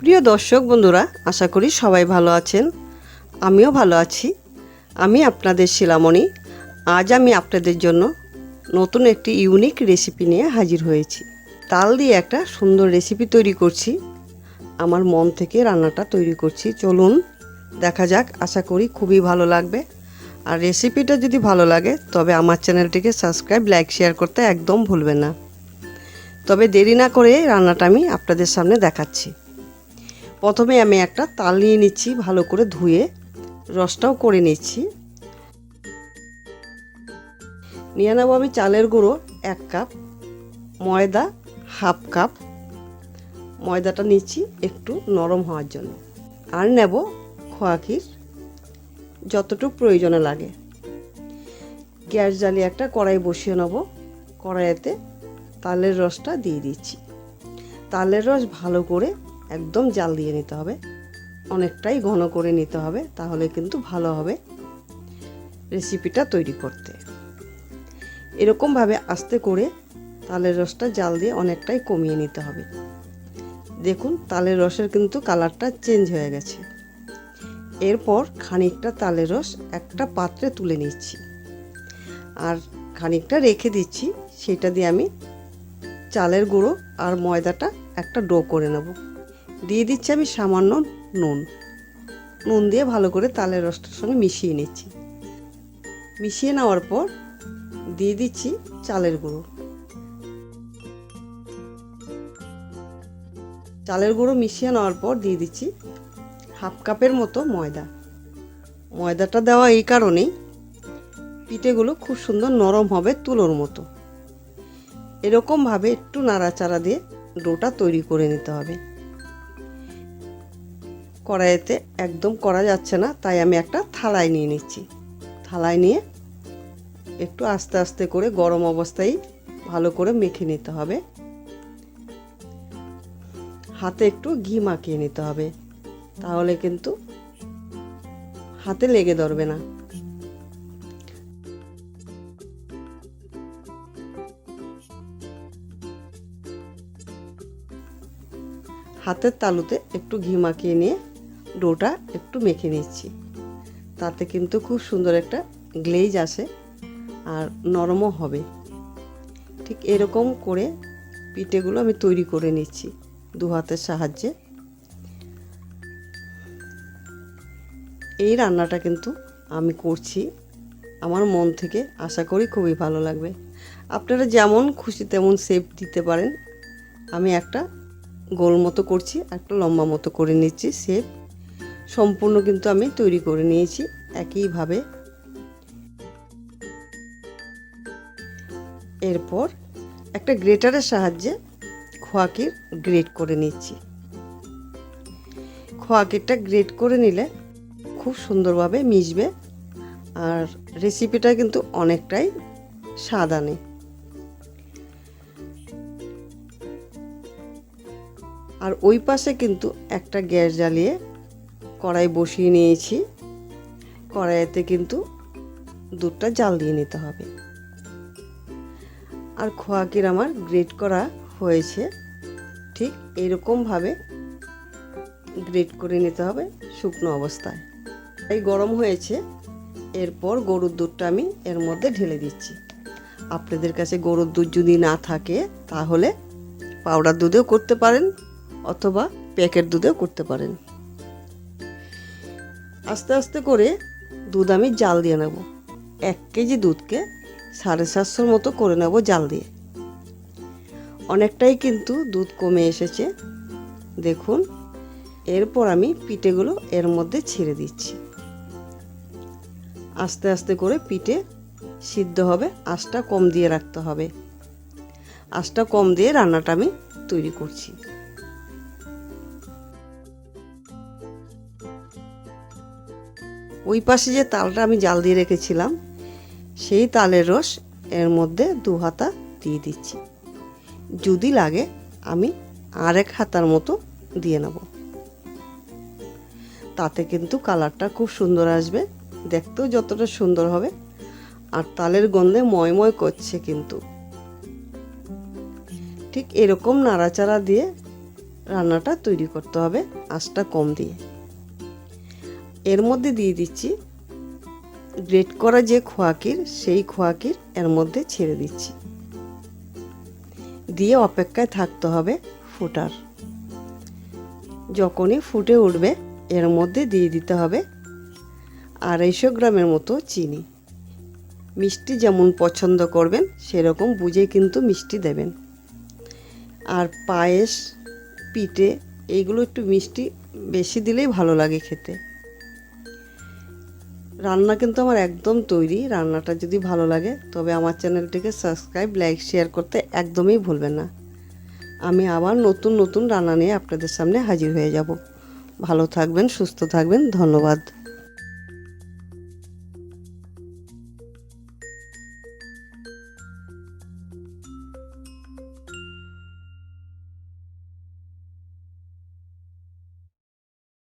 প্রিয় দর্শক বন্ধুরা, আশা করি সবাই ভালো আছেন। আমিও ভালো আছি। আমি আপনাদের শিলামণি। আজ আমি আপনাদের জন্য নতুন একটি ইউনিক রেসিপি নিয়ে হাজির হয়েছি। তাল দিয়ে একটা সুন্দর রেসিপি তৈরি করছি। আমার মন থেকে রান্নাটা তৈরি করছি। চলুন, দেখা যাক, আশা করি খুবই ভালো লাগবে। আর রেসিপিটা যদি ভালো লাগে, তবে আমার চ্যানেলটিকে সাবস্ক্রাইব, লাইক, শেয়ার করতে একদম ভুলবেন না। তবে দেরি না করে রান্নাটা আমি আপনাদের সামনে দেখাচ্ছি। প্রথমে আমি একটা তাল নিয়ে নিচ্ছি, ভালো করে ধুয়ে রসটাও করে নিচ্ছি। নিয়ে নেব আমি চালের গুঁড়ো এক কাপ, ময়দা হাফ কাপ। ময়দাটা নিচ্ছি একটু নরম হওয়ার জন্য। আর নেব খোয়াকির যতটুকু প্রয়োজনে লাগে। গ্যাস জ্বালিয়ে একটা কড়াই বসিয়ে নেব। কড়াইতে তালের রসটা দিয়ে দিচ্ছি। তালের রস ভালো করে একদম জাল দিয়ে নিতে হবে। অনেকটাই ঘন করে নিতে হবে, তাহলে কিন্তু ভালো হবে রেসিপিটা তৈরি করতে। এরকমভাবে আস্তে করে তালের রসটা জাল দিয়ে অনেকটাই কমিয়ে নিতে হবে। দেখুন, তালের রসের কিন্তু কালারটা চেঞ্জ হয়ে গেছে। এরপর খানিকটা তালের রস একটা পাত্রে তুলে নিচ্ছি। আর খানিকটা রেখে দিচ্ছি, সেটা দিয়ে আমি চালের গুঁড়ো আর ময়দাটা একটা ডো করে নেব। দিয়ে দিচ্ছি আমি সামান্য নুন। নুন দিয়ে ভালো করে তালের রসটার সঙ্গে মিশিয়ে নিচ্ছি। মিশিয়ে নেওয়ার পর দিয়ে দিচ্ছি চালের গুঁড়ো। চালের গুঁড়ো মিশিয়ে নেওয়ার পর দিয়ে দিচ্ছি হাফ কাপের মতো ময়দা। ময়দাটা দেওয়া এই কারণেই পিঠেগুলো খুব সুন্দর নরম হবে তুলোর মতো। এরকমভাবে একটু নাড়াচাড়া দিয়ে ডোটা তৈরি করে নিতে হবে। কড়াইতে একদম করা যাচ্ছে না, তাই আমি একটা থালায় নিয়ে নিচ্ছি। থালায় নিয়ে একটু আস্তে আস্তে করে গরম অবস্থায় ভালো করে মেখে নিতে হবে। হাতে একটু ঘি মাখিয়ে নিতে হবে, তাহলে কিন্তু হাতে লেগে ধরবে না। হাতের তালুতে একটু ঘি মাখিয়ে নিয়ে ডোটা একটু মেখে নিচ্ছি। তাতে কিন্তু খুব সুন্দর একটা গ্লেজ আসে আর নরমও হবে। ঠিক এরকম করে পিঠেগুলো আমি তৈরি করে নিচ্ছি দু হাতের সাহায্যে। এই রান্নাটা কিন্তু আমি করছি। আমার মন থেকে আশা করি খুবই ভালো লাগবে। আপনারা যেমন খুশি তেমন শেপ দিতে পারেন। আমি একটা গোল মতো করছি, একটা লম্বা মতো করে নিচ্ছি শেপ সম্পূর্ণ কিন্তু আমি তৈরি করে নিয়েছি একইভাবে। এরপর একটা গ্রেটারের সাহায্যে খোয়াকির গ্রেট করে নিচ্ছি। খোয়াকিরটা গ্রেট করে নিলে খুব সুন্দরভাবে মিশবে আর রেসিপিটা কিন্তু অনেকটাই স্বাদ আনে। আর ওই পাশে কিন্তু একটা গ্যাস জ্বালিয়ে কড়াই বসিয়ে নিয়েছি। কড়াইতে কিন্তু দুধটা জাল দিয়ে নিতে হবে। আর খোয়াকির আমার গ্রেট করা হয়েছে। ঠিক এরকমভাবে গ্রেট করে নিতে হবে শুকনো অবস্থায়। এই গরম হয়েছে, এরপর গরুর দুধটা আমি এর মধ্যে ঢেলে দিচ্ছি। আপনাদের কাছে গরুর দুধ যদি না থাকে, তাহলে পাউডার দুধেও করতে পারেন অথবা প্যাকেট দুধেও করতে পারেন। আস্তে আস্তে করে দুধ আমি জাল দিয়ে নেব। এক কেজি দুধকে সাড়ে সাতশোর মতো করে নেব জাল দিয়ে। অনেকটাই কিন্তু দুধ কমে এসেছে। দেখুন, এরপর আমি পিঠেগুলো এর মধ্যে ছেড়ে দিচ্ছি। আস্তে আস্তে করে পিঠে সিদ্ধ হবে, আঁচটা কম দিয়ে রাখতে হবে। আঁচটা কম দিয়ে রান্নাটা আমি তৈরি করছি। ওই পাশে যে তালটা আমি জাল দিয়ে রেখেছিলাম, সেই তালের রস এর মধ্যে দু হাতা দিয়ে দিচ্ছি। যদি লাগে, আমি আরেক হাতার মতো দিয়ে নেব। তাতে কিন্তু কালারটা খুব সুন্দর আসবে, দেখতেও যতটা সুন্দর হবে, আর তালের গন্ধে ময়ময় করছে কিন্তু। ঠিক এরকম নাড়াচাড়া দিয়ে রান্নাটা তৈরি করতে হবে, আঁচটা কম দিয়ে। এর মধ্যে দিয়ে দিচ্ছি গ্রেট করা যে খোয়াকির, সেই খোয়াকির এর মধ্যে ছেড়ে দিচ্ছি। দিয়ে অপেক্ষায় থাকতে হবে ফুটার। যখনই ফুটে উঠবে, এর মধ্যে দিয়ে দিতে হবে আড়াইশো গ্রামের মতো চিনি। মিষ্টি যেমন পছন্দ করবেন, সেরকম বুঝে কিন্তু মিষ্টি দেবেন। আর পায়েস, পিঠে এইগুলো একটু মিষ্টি বেশি দিলেই ভালো লাগে খেতে। রান্না কিন্তু আমার একদম তৈরি, রান্নাটা যদি ভালো লাগে, তবে আমার চ্যানেলটিকে সাবস্ক্রাইব, লাইক, শেয়ার করতে একদমই ভুলবেন না। আমি আবার নতুন নতুন রান্না নিয়ে আপনাদের সামনে হাজির হয়ে যাব। ভালো থাকবেন, সুস্থ থাকবেন, ধন্যবাদ।